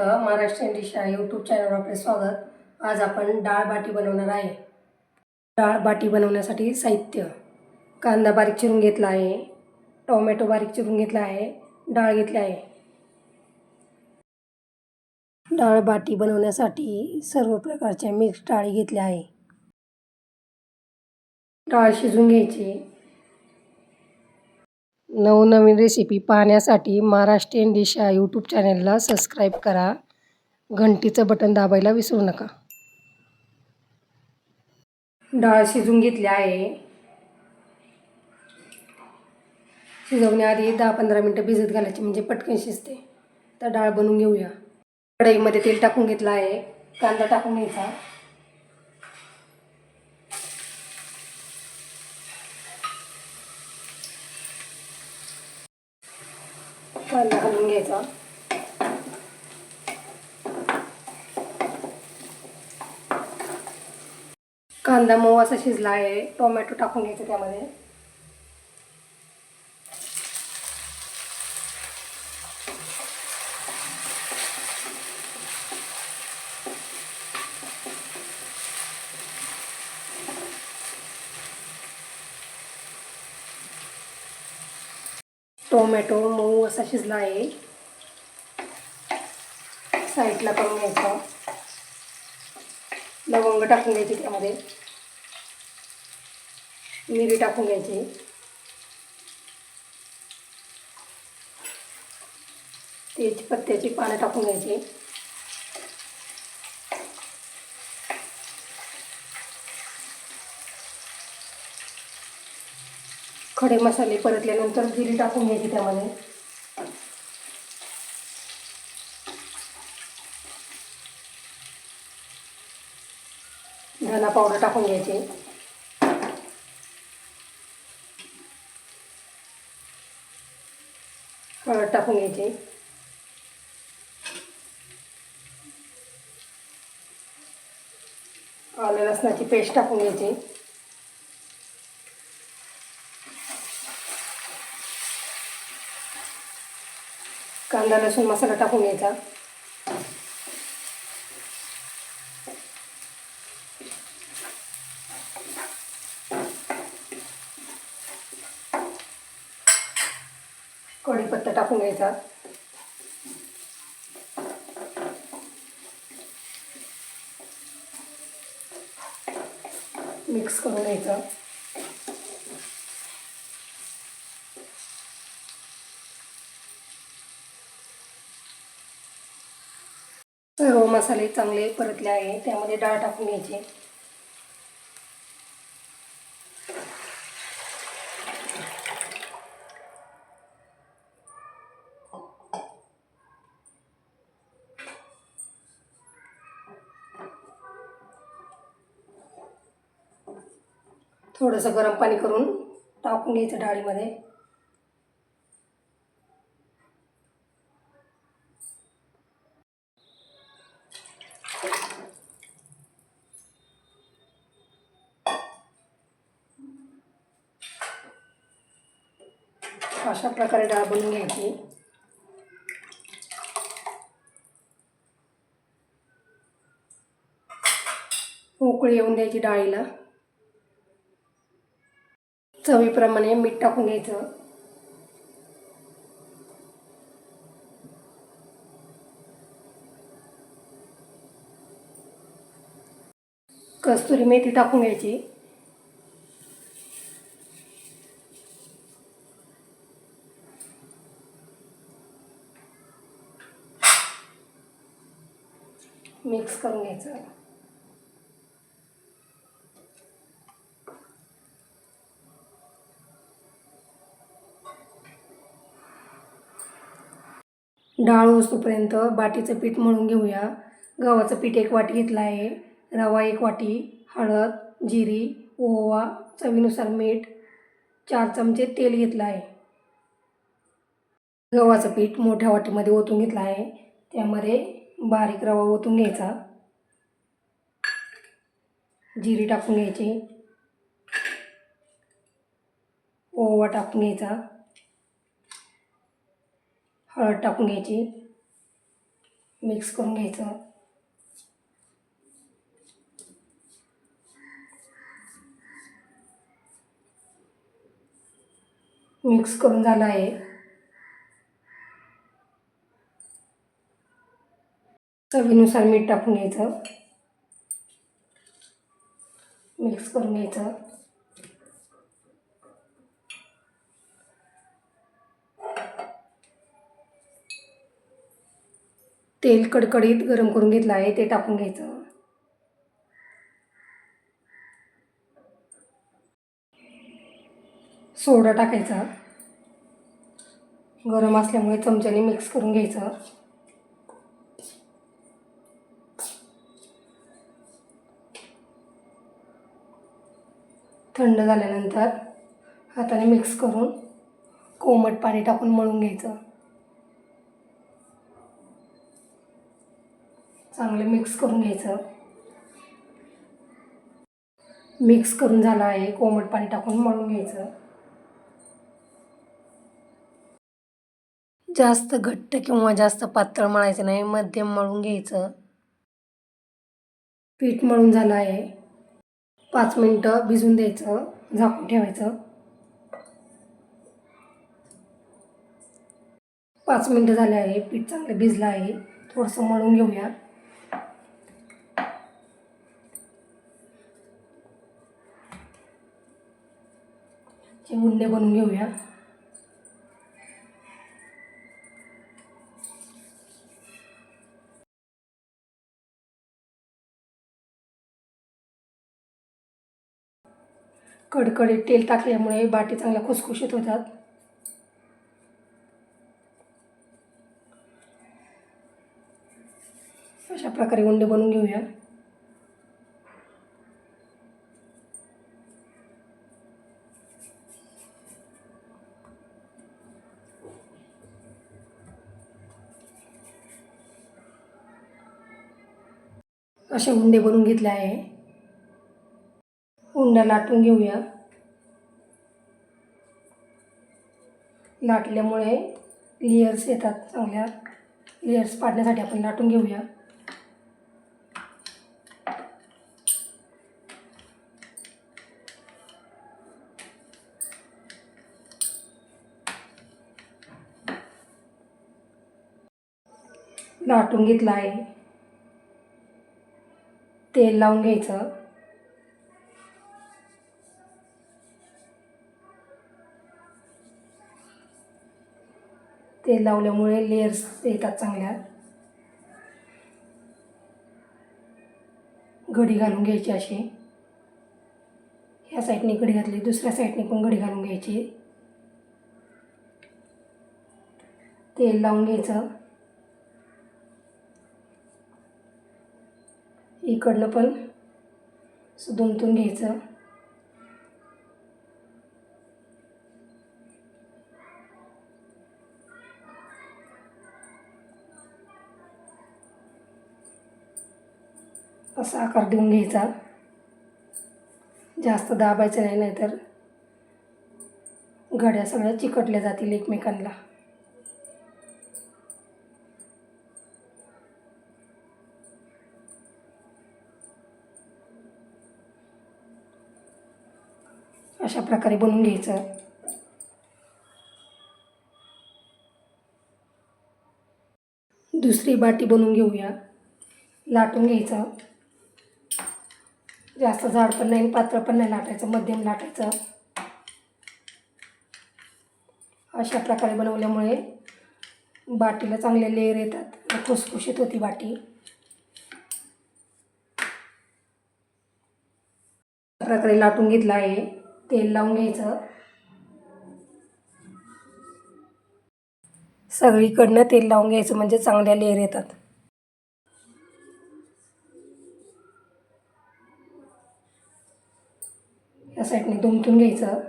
Maharashtra Maharashtrian dish YouTube चॅनलवर आपले स्वागत. आज आपण डाळ बाटी बनवणार आहे. डाळ बाटी बनवण्यासाठी साहित्य. कांदा बारीक चिरून घेतला आहे. टोमॅटो बारीक चिरून घेतला आहे. डाळ घेतली आहे. डाळ बाटी बनवण्यासाठी सर्व प्रकारच्या मिक्स डाळी घेतल्या आहे. डाळ शिजून घ्यायची. नवनवीन रेसिपी पाहण्यासाठी महाराष्ट्रीयन डिश या यूट्यूब चॅनलला सबस्क्राईब करा. घंटीचं बटन दाबायला विसरू नका. डाळ शिजून घेतली आहे. शिजवण्याआधी दहा पंधरा मिनटं भिजत घालायची म्हणजे पटकन शिजते. तर डाळ बनवून घेऊया. कढईमध्ये तेल टाकून घेतलं आहे. कांदा टाकून घ्यायचा. कांदा घालून घ्यायचा कांदा मऊ असा शिजला आहे टोमॅटो टाकून घ्यायचं त्यामध्ये टोमॅटो मऊ असा शिजला आहे साईडला करून घ्यायचा. लवंग टाकून घ्यायची त्यामध्ये. मिरी टाकून घ्यायची. तेज पत्त्याची पानं टाकून घ्यायची. खडे मसाले परतल्यानंतर जिरी टाकून घ्यायची त्यामध्ये. पावडर टाकून घ्यायची. हळद टाकून घ्यायची. आलं लसणाची पेस्ट टाकून घ्यायची. कांदा लसूण मसाला टाकून घ्यायचा. कढीपत्ता टाकून घ्यायचा. मिक्स करून घ्यायचं. सर्व मसाले चांगले परतले आहे त्यामध्ये डाळ टाकून घ्यायची. थोडंसं गरम पाणी करून टाकून घ्यायचं डाळीमध्ये. अशा प्रकारे डाळ बनवून घ्यायची. उकळी येऊन द्यायची डाळीला. चवीप्रमाणे मीठ टाकून घ्यायचं. कस्तुरी मेथी टाकून घ्यायची. मिक्स करून घ्यायचं. डाळ असतोपर्यंत बाटीचं पीठ मळून घेऊया. गव्हाचं पीठ एक वाटी घेतलं आहे. रवा एक वाटी हळद जिरी ओवा चवीनुसार मीठ चार चमचे तेल घेतलं आहे. गव्हाचं पीठ मोठ्या वाटीमध्ये ओतून घेतलं आहे. त्यामध्ये बारीक रवा ओतून घ्यायचा. जिरी टाकून घ्यायची. ओवा टाकून घ्यायचा. हळद टाकून घ्यायची. मिक्स करून घ्यायचं. मिक्स करून झालं आहे. चवीनुसार मीठ टाकून घ्यायचं. मिक्स करून घ्यायचं. तेल कडकडीत गरम करून घेतलं आहे ते टाकून घ्यायचं. सोडा टाकायचा. गरम असल्यामुळे चमच्याने मिक्स करून घ्यायचं. थंड झाल्यानंतर हाताने मिक्स करून कोमट पाणी टाकून मळून घ्यायचं. चांगलं मिक्स करून घ्यायचं. मिक्स करून झालं आहे कोमट पाणी टाकून मळून घ्यायचं. जास्त घट्ट किंवा जास्त पातळ मळायचं नाही मध्यम मळून घ्यायचं. पीठ मळून झालं आहे. पाच मिनटं भिजून द्यायचं झाकून ठेवायचं. पाच मिनटं झाले आहे पीठ चांगलं भिजलं आहे थोडंसं मळून घेऊया. चे उंडे बनवून घेऊया. कडकडीत तेल टाकल्यामुळे बाटी चांगल्या खुसखुशीत होतात. अशा प्रकारे उंडे बनवून घेऊया. असे उंडे बनवून घेतले आहे. उंडा लाटून घेऊया. लाटल्यामुळे लेयर्स येतात चांगल्या. लेयर्स पाडण्यासाठी आपण लाटून घेऊया. लाटून घेतला आहे. तेल लावून घ्यायचं. तेल लावल्यामुळे लेयर्स येतात चांगल्या. घडी घालून घ्यायची अशी. ह्या साईडने घडी घातली दुसऱ्या साईडने पण घडी घालून घ्यायची. तेल लावून घ्यायचं. इकडनं पण असं दुमतून घ्यायचं. असा आकार देऊन घ्यायचा. जास्त दाबायचं नाही नाहीतर घड्या सगळ्या चिकटल्या जातील एकमेकांना अशा प्रकारे बनवून घ्यायचं. दुसरी बाटी बनवून घेऊया. लाटून घ्यायचं. जास्त जाड पण नाही पात्र पण नाही लाटायचं मध्यम लाटायचं. अशा प्रकारे बनवल्यामुळे बाटीला चांगले लेअर येतात खुसखुशीत होती बाटी. अशा प्रकारे लाटून घेतला आहे. तेल लावून घ्यायचं. सगळीकडनं तेल लावून घ्यायचं म्हणजे चांगल्या लेअर येतात. या साईडने दुमतून घ्यायचं.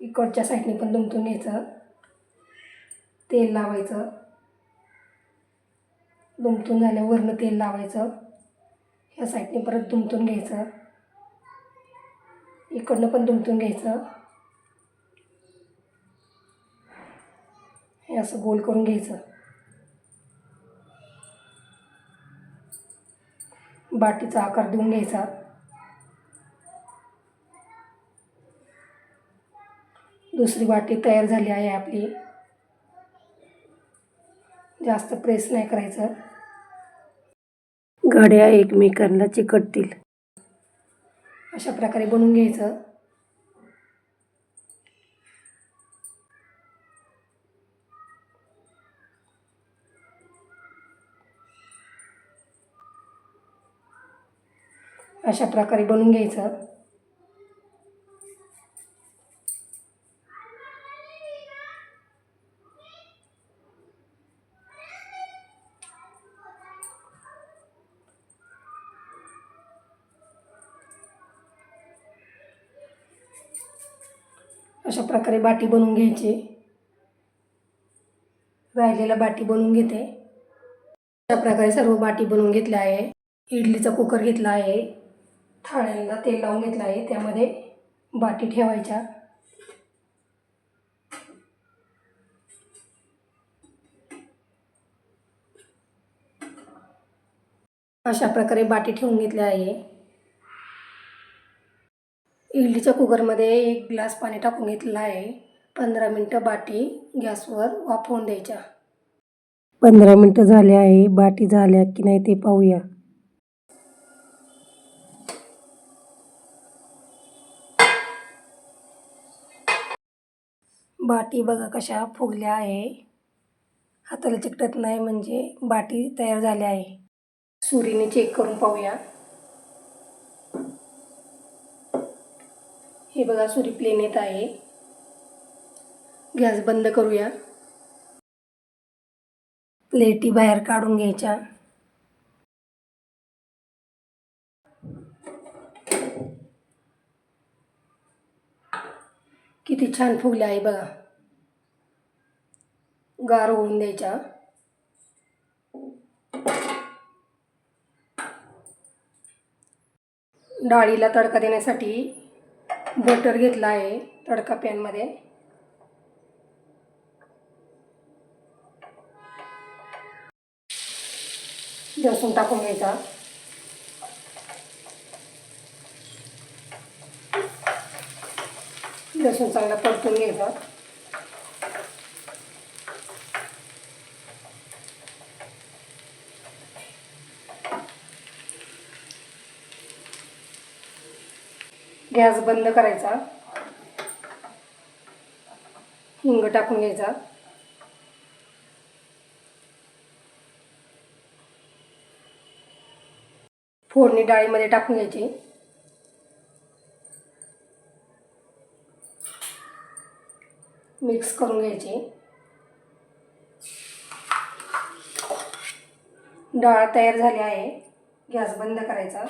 इकडच्या साईडने पण दुमतून घ्यायचं. तेल लावायचं. दुमतून झाल्यावरनं तेल लावायचं. ह्या साईडने परत दुमतून घ्यायचं. इकडनं पण दुमतून घ्यायचं. हे असं गोल करून घ्यायचं. बाटीचा आकार देऊन घ्यायचा. दुसरी बाटी तयार झाली आहे आपली. जास्त प्रेस नाही करायचं. गाड्या एकमेकांना चिकटतील. अशा प्रकारे बनवून घ्यायचं. अशा प्रकारे बनवून घ्यायचं. अशा प्रकारे बाटी बनवून घ्यायची. राहिलेला बाटी बनवून घेते. अशा प्रकारे सर्व बाटी बनवून घेतल्या आहे. इडलीचा कुकर घेतला आहे. थाळ्यांना तेल लावून घेतलं आहे. त्यामध्ये बाटी ठेवायच्या. अशा प्रकारे बाटी ठेवून घेतल्या आहे. इडलीच्या कुकरमध्ये एक ग्लास पाणी टाकून घेतलेलं आहे. पंधरा मिनटं बाटी गॅसवर वाफवून द्यायच्या. पंधरा मिनटं झाले आहे. बाटी झाल्या की नाही ते पाहूया. बाटी बघा कशा फुगल्या आहे. हाताला चिकटत नाही म्हणजे बाटी तयार झाल्या आहे. सुरीने चेक करून पाहूया. हे बघा सुरी प्लेन येत आहे. गॅस बंद करूया. प्लेटी बाहेर काढून घ्यायच्या. किती छान फुगल्या आहे बघा. गार होऊन द्यायच्या. डाळीला तडका देण्यासाठी बटर घेतला आहे तडका पॅनमध्ये लसूण टाकून घ्यायचा. लसूण चांगला परतून घ्यायचा. गॅस बंद करायचा. हिंग टाकून घ्यायचा. फोडणी डाळीमध्ये टाकून घ्यायची. मिक्स करून घ्यायची. डाळ तयार झाली आहे. गॅस बंद करायचा.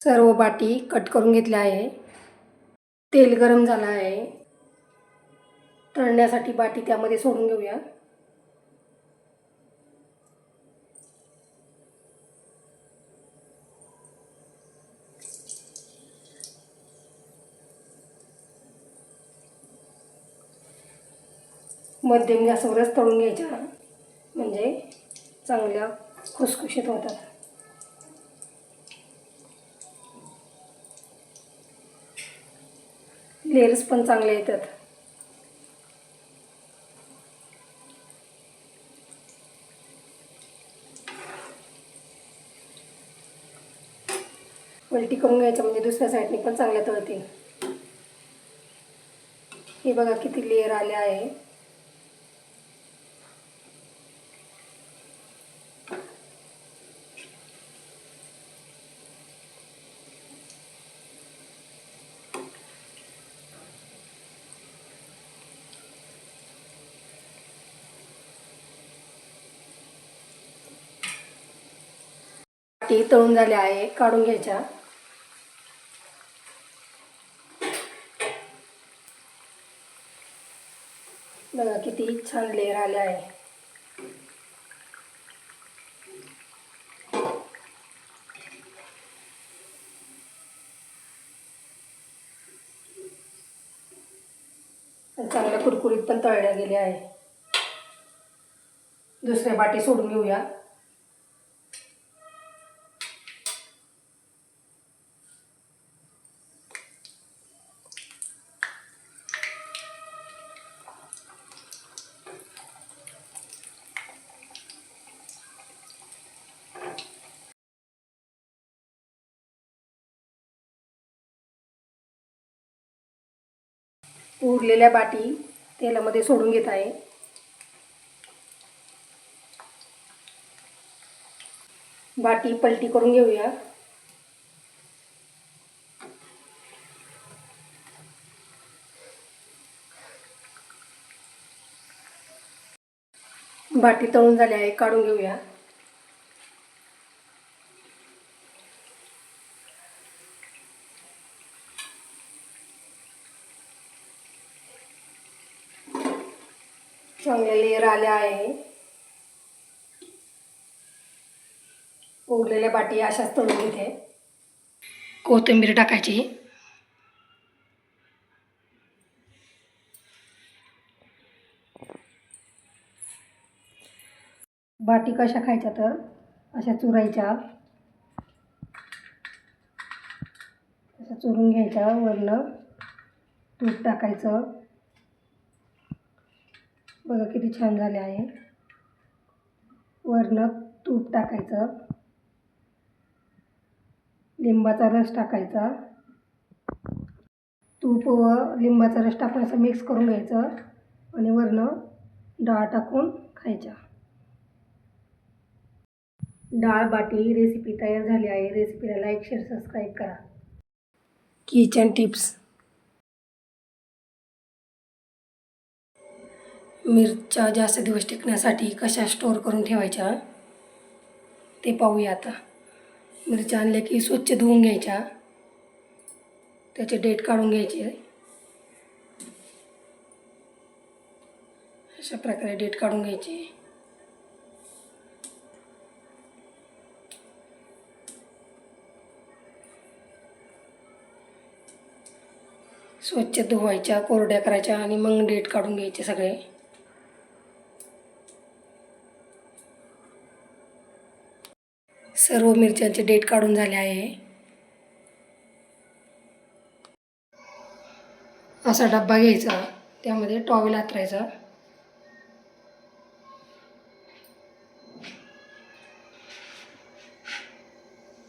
सर्व बाटी कट करून घेतल्या आहे. तेल गरम झालं आहे. तळण्यासाठी बाटी त्यामध्ये सोडून घेऊया. मध्यम गॅसवरच तळून घ्यायच्या. म्हणजे चांगल्या खुसखुशीत होतात. लेअर्स पण चांगले येतात. पलटी करून घ्यायचं म्हणजे दुसऱ्या साईडने पण चांगल्या तळतील. हे बघा किती लेअर आले आहे. टी तळून झाल्या आहे काढून घ्यायच्या. बघा किती छान लेअर आले आहे. चांगल्या कुरकुरीत पण तळल्या गेल्या आहे. दुसऱ्या बाटी सोडून घेऊया. उरलेल्या बाटी तेलामध्ये सोडून घेत आहे. बाटी पलटी करून घेऊया. बाटी तळून झाली आहे काढून घेऊया. चांगले लेअर आले आहे. उरलेल्या बाटी अशाच तळून घेते. कोथिंबीर टाकायची. बाटी कशा खायच्या तर? अशा चुरायच्या. अशा चुरून घ्यायच्या. वरनं तूप टाकायचं. बघा किती छान झाले आहे. वरनं तूप टाकायचं. लिंबाचा रस टाकायचा. तूप व लिंबाचा रस टाकून असं मिक्स करून घ्यायचं आणि वरनं डाळ टाकून खायच्या. डाळ बाटी रेसिपी तयार झाली आहे. रेसिपीला लाईक शेअर सबस्क्राईब करा. किचन टिप्स मिरच्या जास्त दिवस टिकण्यासाठी कशा स्टोअर करून ठेवायच्या? ते पाहूया आता. मिरच्या आणल्या की स्वच्छ धुवून घ्यायच्या. त्याचे डेट काढून घ्यायचे. अशा प्रकारे डेट काढून घ्यायची. स्वच्छ धुवायच्या कोरड्या करायच्या आणि मग डेट काढून घ्यायचे सगळे. सर्व मिरच्यांचे डेट काढून झाले आहे. असा डब्बा घ्यायचा त्यामध्ये टॉवेल आतरायचा.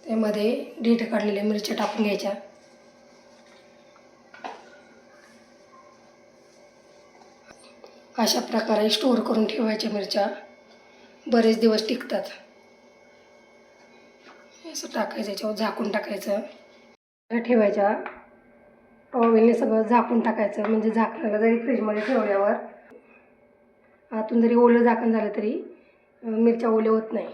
त्यामध्ये डेट काढलेल्या मिरच्या टाकून घ्यायच्या. अशा प्रकारे स्टोअर करून ठेवायच्या मिरच्या. बरेच दिवस टिकतात. असं टाकायचं याच्यावर झाकून टाकायचं. ठेवायच्या. टॉवेलने सगळं झाकून टाकायचं म्हणजे झाकणाला जरी फ्रीजमध्ये ठेवल्यावर. आतून जरी ओलं झाकण झालं तरी मिरच्या ओल्या होत नाही.